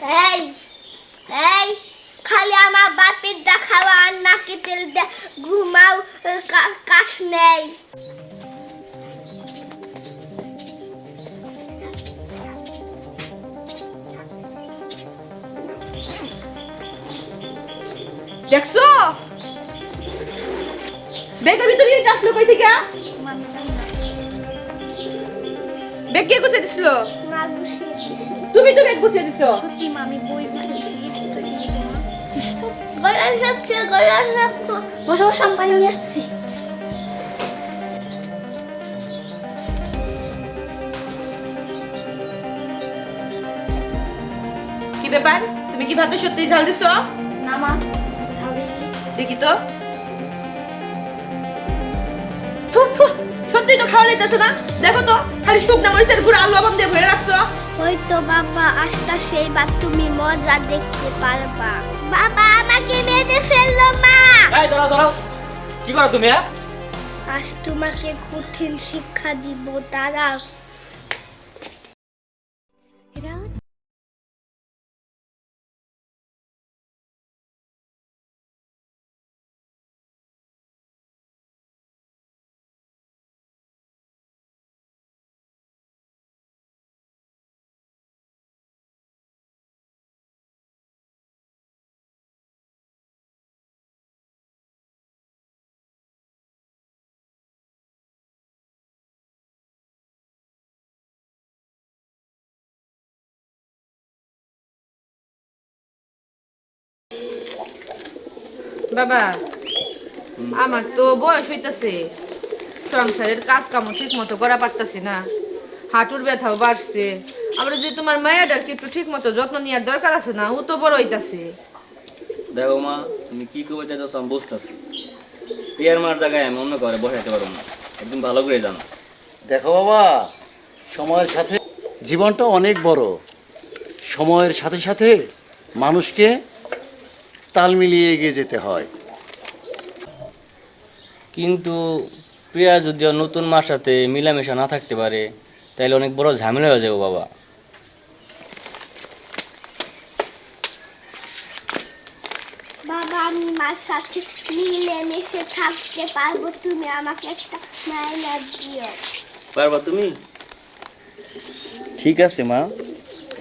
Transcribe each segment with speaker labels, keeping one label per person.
Speaker 1: এই এই খালি আমার বাপের দা খাওয়া আর নাকি তেল দে ঘুমাও কা- কাজ নেই।
Speaker 2: দেখছ? ব্যাগের ভিতরে কি আসলো কই থেকে? ব্যাগ কে গুছিয়ে দিছিল? তুমি তো ব্যাগ গুছিয়ে দিছো।
Speaker 3: সত্যি মা আমি বই গুছিয়ে দিচ্ছি গিফট কিনে তোমার
Speaker 1: গলার লাগছে গলার লাগতো
Speaker 3: বসে বসে আমি পানি নিয়ে আসতেছি।
Speaker 2: কি ব্যাপার? তুমি কি ভাতে সত্যি ঝাল দিছো?
Speaker 3: না মা
Speaker 2: দেখি তো। সত্যি তো খাওয়া যাইতেছে না। দেখো তো খালি শুকনা মরিচের গুঁড়ো আলু আবাম দিয়ে ভরে রাখছো।
Speaker 1: ওই বাবা বাবা সেই বা তুমি মজা দেখতে পারবা। বাবা আমাকে মেরে ফেলল মা।
Speaker 4: এই দাঁড়াও দাঁড়াও। কি করো তুমি হ্যাঁ?
Speaker 1: আজ তোমাকে কঠিন শিক্ষা দিব তারা
Speaker 2: বাবা আমার তো বয়স হইতাছে। সংসারের কাজ কাম ঠিক মতো করা পারতাছি না। হাঁটুর ব্যথাও বাড়ছে। আবার যদি তোমার মায়াটার কি একটু ঠিক মতো যত্ন নেওয়ার দরকার আছে না ও তো বড় হইতাছে।
Speaker 4: দেখো মা তুমি কি করবে চাইছো আমি বুঝতেছি। পিয়ার মার জায়গায় আমি অন্য করে বসাইতে পারব না। একদম ভালো করে জানো।
Speaker 5: দেখো বাবা সময়ের সাথে জীবনটা অনেক বড়। সময়ের সাথে সাথে মানুষকে তাল মিলিয়ে এগিয়ে যেতে হয়।
Speaker 4: কিন্তু প্রিয়া যদি নতুন মার সাথে মিলামেশা না থাকতে পারে তাহলে অনেক বড় ঝামেলা হয়ে যাব বাবা।
Speaker 1: বাবা আমি মার সাথে মিলে থাকতে পারব। তুমি আমাকে একটা মাইনা দিও।
Speaker 4: পারবা তুমি? ঠিক আছে মা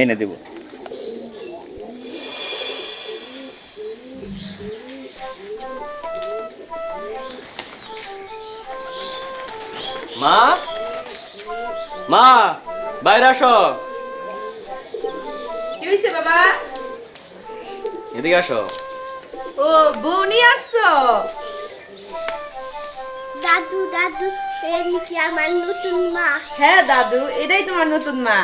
Speaker 4: এনে দেব। মা? মা বাইরে আসো।
Speaker 2: কি হইছে বাবা?
Speaker 4: এদিকে আসো।
Speaker 2: ও বউ নিয়ে আসছো?
Speaker 1: দাদু দাদু এই কি আমার নতুন মা?
Speaker 2: হ্যাঁ দাদু এটাই তোমার নতুন মা।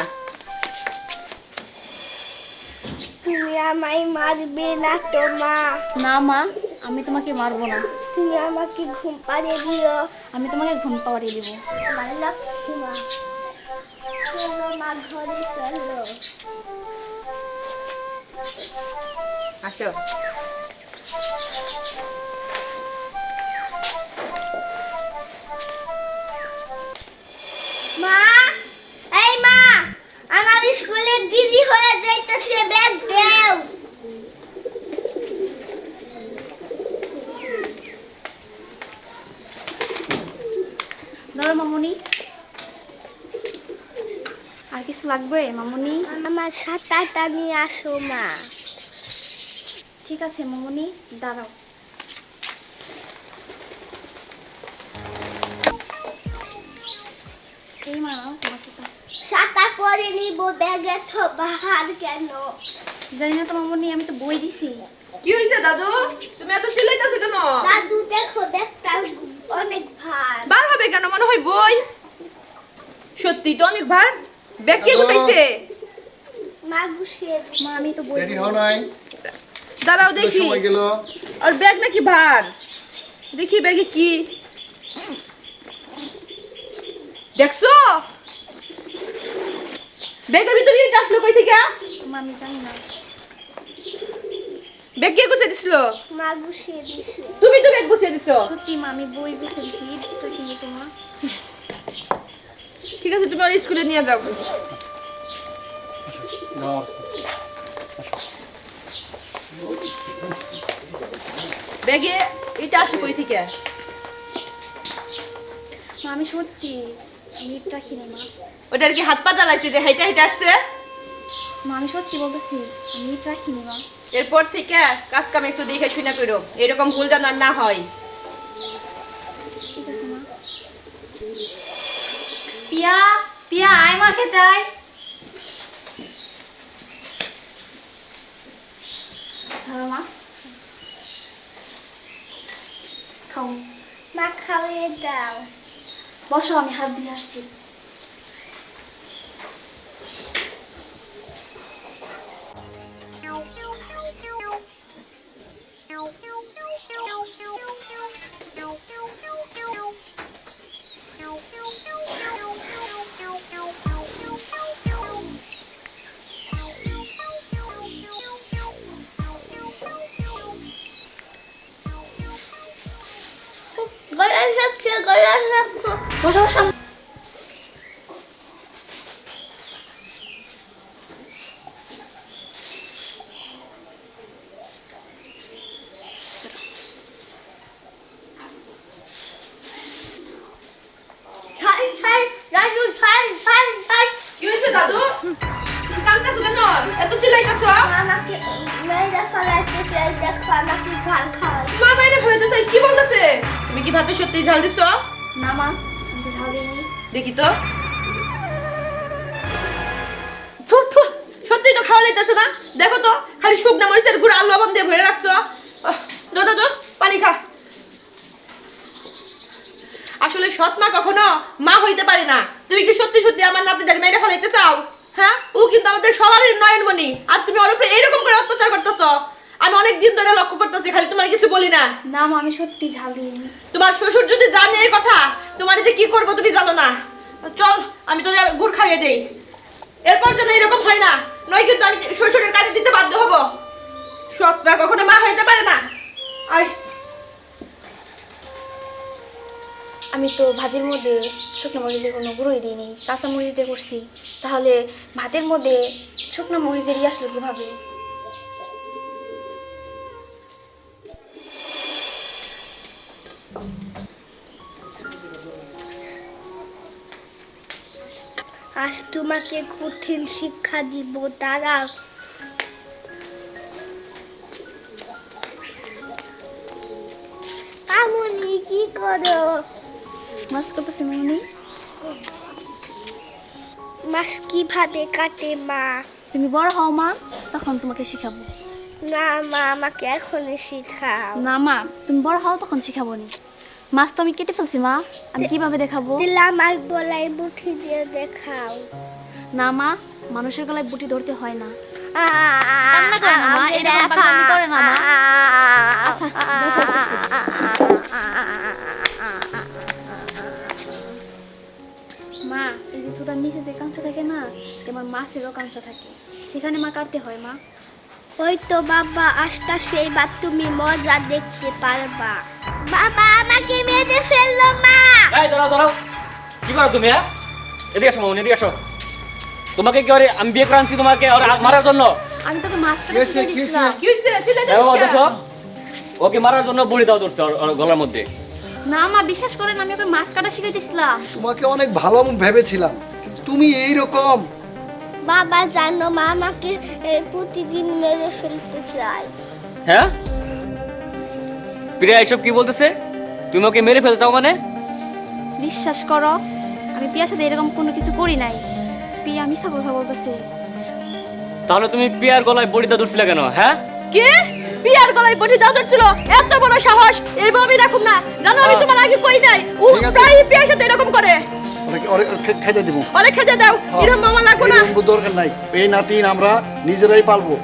Speaker 1: তুমি আমায় মারবে না তো মা।
Speaker 3: না মা আমি তোমাকে মারবো না।
Speaker 1: তুমি আমাকে ঘুম পাড়িয়ে দিও।
Speaker 3: আমি তোমাকে ঘুম পাড়িয়ে দেবো।
Speaker 1: আমার লক্ষ্মী মা। চলো মা ঘরে চলো।
Speaker 2: আসো।
Speaker 1: মা এই মা আমার স্কুলে দিদি হয়ে যাইতেছে ব্যাগ
Speaker 3: ধরো মামুনি আর কিছু লাগবে মামুনি?
Speaker 1: আমার সাঁতারটা নিয়ে আসো মা।
Speaker 3: ঠিক আছে মামুনি দাঁড়াও। এই মা
Speaker 1: সাঁতার। নিব ব্যাগে তো বাহার কেন?
Speaker 3: জানি না তো মামুনি আমি তো বই দিছি।
Speaker 2: কি হইছে দাদু? তুমি এত চিল্লাইতাছো কেন?
Speaker 1: দাদু দেখো ব্যাগটা অনেক ভার।
Speaker 2: বার হবে কেন? মনে হয় বই। সত্যি তো অনেক ভার? ব্যাগ কে গুছাইছে।
Speaker 1: মা গুছিয়ে
Speaker 3: মা আমি তো বই
Speaker 5: রেডি হও নাই।
Speaker 2: দাঁড়াও দেখি।
Speaker 5: সময় গেল।
Speaker 2: আর ব্যাগ নাকি ভার? দেখি ব্যাগে কি। দেখছ? ব্যাগের ভিতরে কি আসলো কই থেকে?
Speaker 3: আমি জানি না।
Speaker 2: ব্যাগ কে গুছিয়ে দিছিল?
Speaker 1: মা গুছিয়ে দিছে।
Speaker 2: তুমি তো ব্যাগ গুছিয়ে দিছো।
Speaker 3: সত্যি মা আমি বই গুছিয়ে দিছি। গিফট কিনে তোমার
Speaker 2: ঠিক আছে তুমি আর স্কুলে নিয়ে যাও। ব্যাগে এটা আসে কই থেকে?
Speaker 3: আমি সত্যি আমি মা।
Speaker 2: ওটার কি হাত পা জ্বালাইছে যে হেঁটে হেঁটে আসছে?
Speaker 3: আমি সত্যি বলতেছি আমি রাখিনি
Speaker 2: এরপর থেকে কাজ কাম একটু দেখে শুনে করো এরকম ভুল যেন আর না হয়।
Speaker 3: ঠিক আছে মা। পিয়া পিয়া আয় মা খেতে আয়। ধরো মা। খাও।
Speaker 1: মা খাওয়িয়ে দাও।
Speaker 3: বসো আমি হাত দিয়ে আসছি।
Speaker 1: গলা লাগছে গলা লাগছে
Speaker 3: বসো বসো
Speaker 1: ছাই ছাই রাজু ছাই ছাই ছাই
Speaker 2: কি হয়েছে দাদু তুমি কাঁদতেছো কেন এত চিল্লাইতেছো?
Speaker 1: আমাকে মেয়েরা ফলাইতেছে দেখো আমাকে ঝাল খাওয়াই
Speaker 2: মা বাইরে ফেলতেছে কি বলতেছে? তুমি কি ভাতে সত্যি ঝাল দিছো?
Speaker 3: না মা তো ঝাল দিইনি।
Speaker 2: দেখি তো। সত্যি তো খাওয়া যাইতেছে না। দেখো তো খালি শুকনা মরিচের গুঁড়া আলু লবণ দিয়ে ভরে রাখছো। দাদু পানি খা। আসলে সৎ মা কখনো মা হইতে পারে না। তুমি কি সত্যি সত্যি আমার নাতিদের মেরে ফেলাইতে চাও? হ্যাঁ? ও কিন্তু আমাদের সবারই নয়নমণি। আর তুমি ওর উপরে এরকম করে অত্যাচার করতেছো। আমি অনেক দিন ধরে লক্ষ্য করতেছি খালি তোমার কিছু বলি না।
Speaker 3: না মা আমি সত্যি ঝাল দিইনি
Speaker 2: তোমার শ্বশুর যদি জানে এই কথা তোমার যে কি করব তুমি জানো না। চল আমি তোর গুড় খাইয়ে দেই। এরপর যেন এরকম হয় না নয় কিন্তু আমি শ্বশুরের কাজে দিতে বাধ্য হব। সৎরা কখনো মা হইতে পারে না। আয়।
Speaker 3: আমি তো ভাজির মধ্যে শুকনো মরিচের কোনো গুঁড়োই দিইনি, কাঁচা মরিচ দিয়ে করছি। তাহলে ভাতের মধ্যে শুকনো মরিচের ই আসলো কীভাবে?
Speaker 1: আজ তোমাকে কঠিন শিক্ষা দিব তারা কি করো?
Speaker 3: মাছ মামনি?
Speaker 1: মাস কীভাবে কাটে মা?
Speaker 3: তুমি বড় হও মা তখন তোমাকে শিখাবো।
Speaker 1: না মা আমাকে এখনই শিখাও।
Speaker 3: না মা তুমি বড় হও তখন শিখাবো নি। মাছ তো আমি কেটে ফেলছি মা আমি কীভাবে দেখাবো?
Speaker 1: দিলে আমার গলায় বুঠি দিয়ে দেখাও।
Speaker 3: না মা মানুষের গলায় বুটি ধরতে হয় না।
Speaker 1: কান্না
Speaker 3: করে না, মা, এরকম করে না, মা। আচ্ছা, থুতার নিচে যে কাঁচা থাকে না তোমার মাছেরও কাঁচা থাকে। সেখানে মা কাটতে হয় মা।
Speaker 1: ওই তো বাবা আস্তা সেইবার তুমি মজা দেখতে পারবা। বাবা আমাকে মেরে ফেলল মা।
Speaker 4: এই দাঁড়াও দাঁড়াও। কি করো তুমি হ্যাঁ? এদিকে আসো মামনি এদিকে আসো। তোমাকে কি ওরে আমি বিয়ে করে আনছি তোমাকে ওর হাত মারার জন্য?
Speaker 3: আমি তোকে মাছ
Speaker 5: কি
Speaker 3: কাটা
Speaker 5: হয়েছে,
Speaker 3: শিখিয়ে
Speaker 5: কি
Speaker 2: হইছে
Speaker 4: দেখো। ওকে মারার জন্য বড়ি দাও ধরছে ওর- গলার মধ্যে।
Speaker 3: না মা বিশ্বাস করেন আমি ওকে মাছ কাটা শিখিয়ে দিচ্ছিলাম
Speaker 5: তোমাকে অনেক ভালো ভেবেছিলাম। তুমি এই রকম
Speaker 1: বাবা জানো মা আমাকে প্রতিদিন মেরে ফেলতে চায়।
Speaker 4: হ্যাঁ? প্রিয়া এসব কি বলতেছে? তুমি ওকে মেরে ফেলতে চাও মানে?
Speaker 3: বিশ্বাস করো আমি পিয়ার সাথে এরকম কোনো কিছু করি নাই। পিয়া মিথ্যা কথা বলতেছে।
Speaker 4: তাহলে তুমি পিয়ার গলায় বড়ি বড়িটা ধরছিলে কেন হ্যাঁ?
Speaker 2: কি? পিয়ার গলায় বটি দাও ধরছিল? এত বড় সাহস! এইভাবে আমি রাখুম না। জানো আমি তোমার আগে কই নাই? ও প্রায় পিয়ার সাথে এরকম করে।
Speaker 5: ওরে- ওরে খেতে দিব।
Speaker 2: অনেক খেতে দাও। এরকম মামা লাগবো না।
Speaker 5: দরকার নাই। এই নাতিন আমরা নিজেরাই পালবো।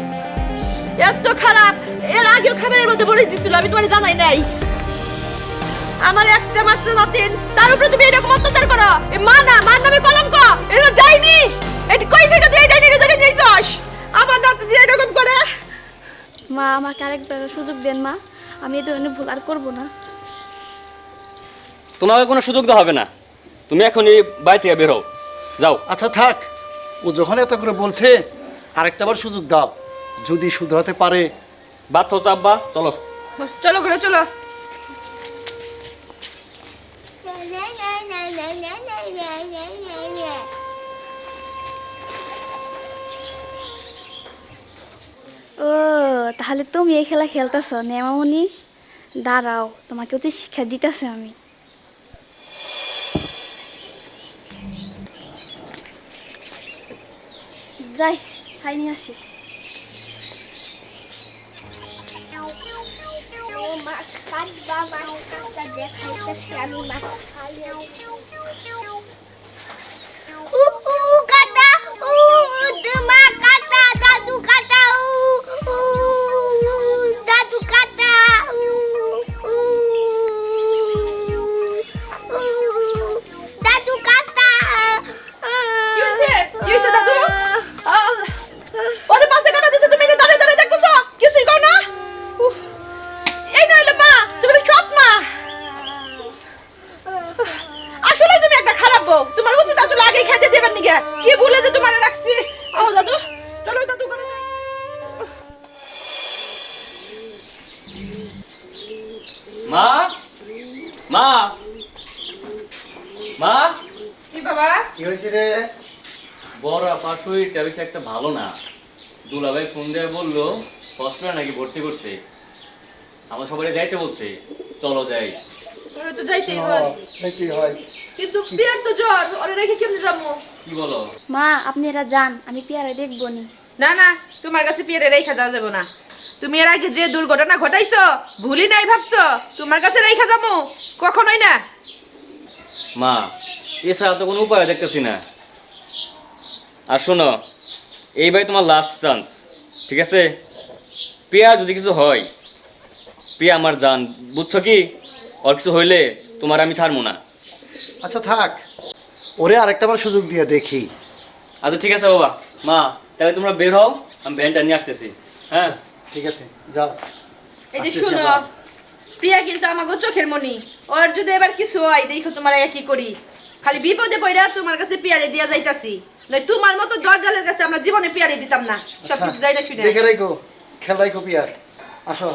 Speaker 2: এত খারাপ। এর আগেও খাবারের মধ্যে বলে দিচ্ছিল আমি তোমার জানাই নাই। আমার একটা মাত্র নাতিন তার উপরে তুমি এরকম অত্যাচার করো। মা না মার নামে কলঙ্ক। এটা যায়নি এটি কই থেকে তুই এই ডাইনি ধরে নিয়েছস আমার নাতি এরকম করে।
Speaker 3: মা আমাকে আরেকবার সুযোগ দেন মা। আমি এই ধরনের ভুল আর করব না।
Speaker 4: তোমাকে কোনো সুযোগ দেওয়া হবে না। তুমি এখন এই বাড়ি থেকে বের হও। যাও।
Speaker 5: আচ্ছা থাক। ও যখন এত করে বলছে আরেকটা বার সুযোগ দাও। যদি শুধরাতে পারে।
Speaker 4: বাধ্য আব্বা। চলো।
Speaker 2: চলো ঘরে চলো।
Speaker 3: ও তাহলে তুমি এই খেলা খেলতেছ নেমামনি দাঁড়াও তোমাকে অতি শিক্ষা দিতেছে আমি। যাই ছাই নিয়ে আসি
Speaker 1: মাছ কাটবা মাছ কাটটা দেখাইতেছি আমি মাছ খাই
Speaker 2: খেতে দেবেন নিগে। কি ভুলে যে তোমারে রাখছি। আহো দাদু, চলো দাদু যাই।
Speaker 4: মা মা মা
Speaker 2: কি বাবা?
Speaker 5: কি হয়েছে রে
Speaker 4: বড় আপার শরীরটা বেশি একটা ভালো না দুলাভাই ফোন দিয়ে বলল হসপিটাল নাকি ভর্তি করছে আমার সবাই যাইতে বলছে চলো যাই
Speaker 2: ওরে তো যাইতেই হয়।
Speaker 5: কি হয়
Speaker 2: কিন্তু বিয়ার তো জ্বর, ওরে রেখে কেমনে যাব?
Speaker 4: কি বলো?
Speaker 3: মা আপনি এরা যান আমি পেয়ারা দেখব নি
Speaker 2: না না তোমার কাছে পিয়ারে রেখা যাওয়া যাবে না। তুমি এর আগে যে দুর্ঘটনা ঘটাইছো ভুলি নাই ভাবছ তোমার কাছে রেখা যাব কখনোই না।
Speaker 4: মা এছাড়া তো কোনো উপায় দেখতেছি না। আর শোনো এইবার তোমার লাস্ট চান্স ঠিক আছে? পিয়া যদি কিছু হয় পিয়া আমার জান বুঝছ কি? ওর কিছু হইলে তোমার আমি ছাড়বো না।
Speaker 5: আচ্ছা থাক। ওরে আরেকটা বার সুযোগ দিয়ে দেখি।
Speaker 4: আচ্ছা ঠিক আছে বাবা। মা তাহলে তোমরা বের হও আমি ভ্যানটা নিয়ে আসতেছি। হ্যাঁ?
Speaker 5: ঠিক আছে যাও।
Speaker 2: এই যে শুনো প্রিয়া কিন্তু আমাকে চোখের মনি। ওর যদি এবার কিছু হয় দেখো তোমার কি করি। খালি বিপদে পড়া তোমার কাছে পিয়ারে দিয়া যাইতাছি। নয় তোমার মতো দরজালের কাছে আমরা জীবনে পিয়ারে দিতাম না। সব
Speaker 5: আচ্ছা,
Speaker 2: কিছু যাই না শুনে।
Speaker 5: দেখে রাখো খেল রাখো পিয়ার। আসো।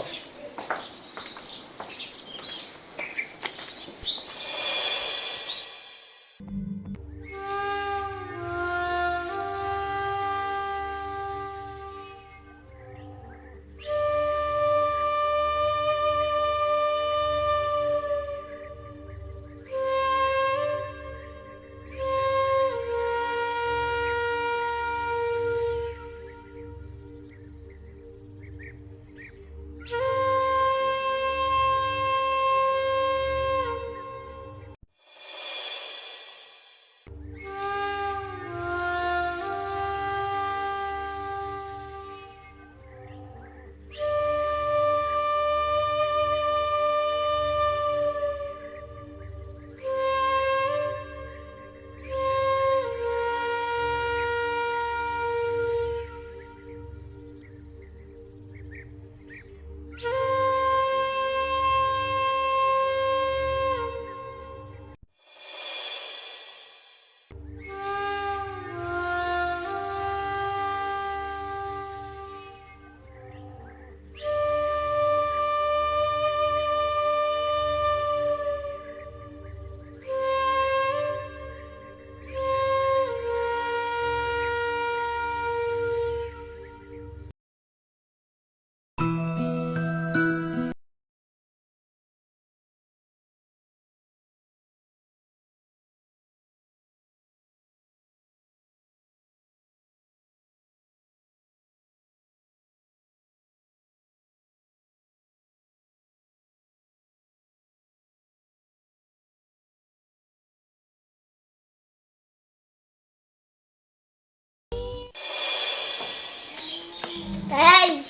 Speaker 1: এই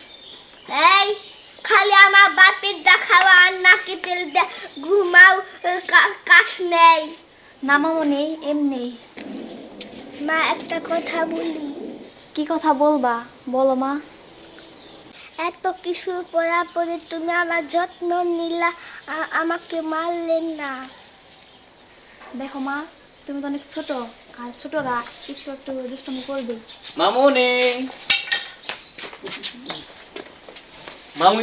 Speaker 1: এই খালি আমার বাপের আর নাকি তেল ঘুমাও কা- কাজ নেই।
Speaker 3: না মামনি এমনি
Speaker 1: মা একটা কথা বলি।
Speaker 3: কি কথা বলবা? বলো মা।
Speaker 1: এত কিছু পড়া পরে তুমি আমার যত্ন নিলা আমাকে মারলেন না।
Speaker 3: দেখো মা তুমি তো অনেক ছোট আর ছোটরা একটু একটু দুষ্টমি করবে।
Speaker 4: মামুনি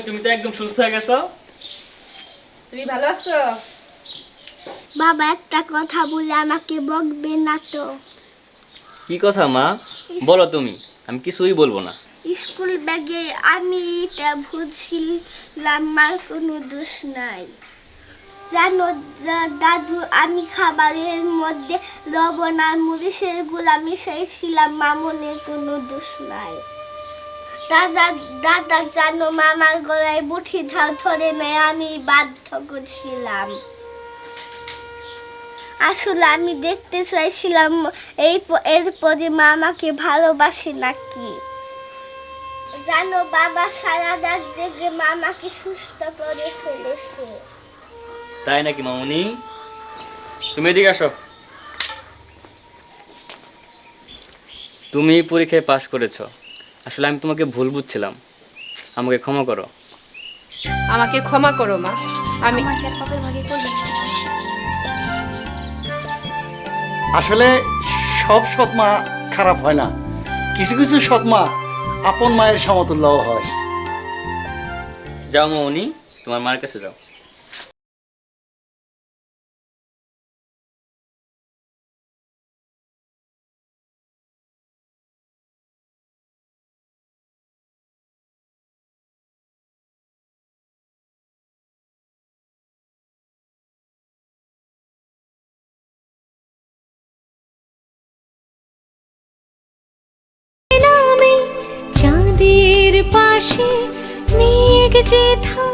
Speaker 4: তুমি তো একদম সুস্থ হয়ে গেছো?
Speaker 2: তুমি ভালো আছো?
Speaker 1: বাবা একটা কথা বলে আমাকে বকবে না তো।
Speaker 4: কি কথা মা? বলো তুমি আমি কিছুই বলব না।
Speaker 1: স্কুল ব্যাগে আমি এটা আমার কোনো দোষ নাই। জানো দাদু আমি খাবারের মধ্যে লবণ আর মরিচেরগুলা মিশাইছিলাম মামনের কোনো দোষ নাই। দাদা দাদা, জানো মামার গলায় বুঠি ধার, ধরে নেয় আমি বাধ্য করছিলাম। আসলে আমি দেখতে চাইছিলাম, এই এরপরে মা আমাকে ভালোবাসে নাকি? জানো বাবা, সারা রাত জেগে মামাকে সুস্থ করে ফেলেছে।
Speaker 4: তাই নাকি মামুনি? তুমি এদিকে আসো। তুমি পরীক্ষায় পাশ করেছ। আসলে আমি তোমাকে ভুল বুঝছিলাম। আমাকে ক্ষমা করো।
Speaker 2: আমাকে ক্ষমা করো মা। আমি
Speaker 5: আসলে সব সৎ মা খারাপ হয় না। কিছু কিছু সৎ মা আপন মায়ের সমতুল্যও হয়।
Speaker 4: যাও মামুনি তোমার মার কাছে যাও।
Speaker 6: নামে নিয়ে গেছে থা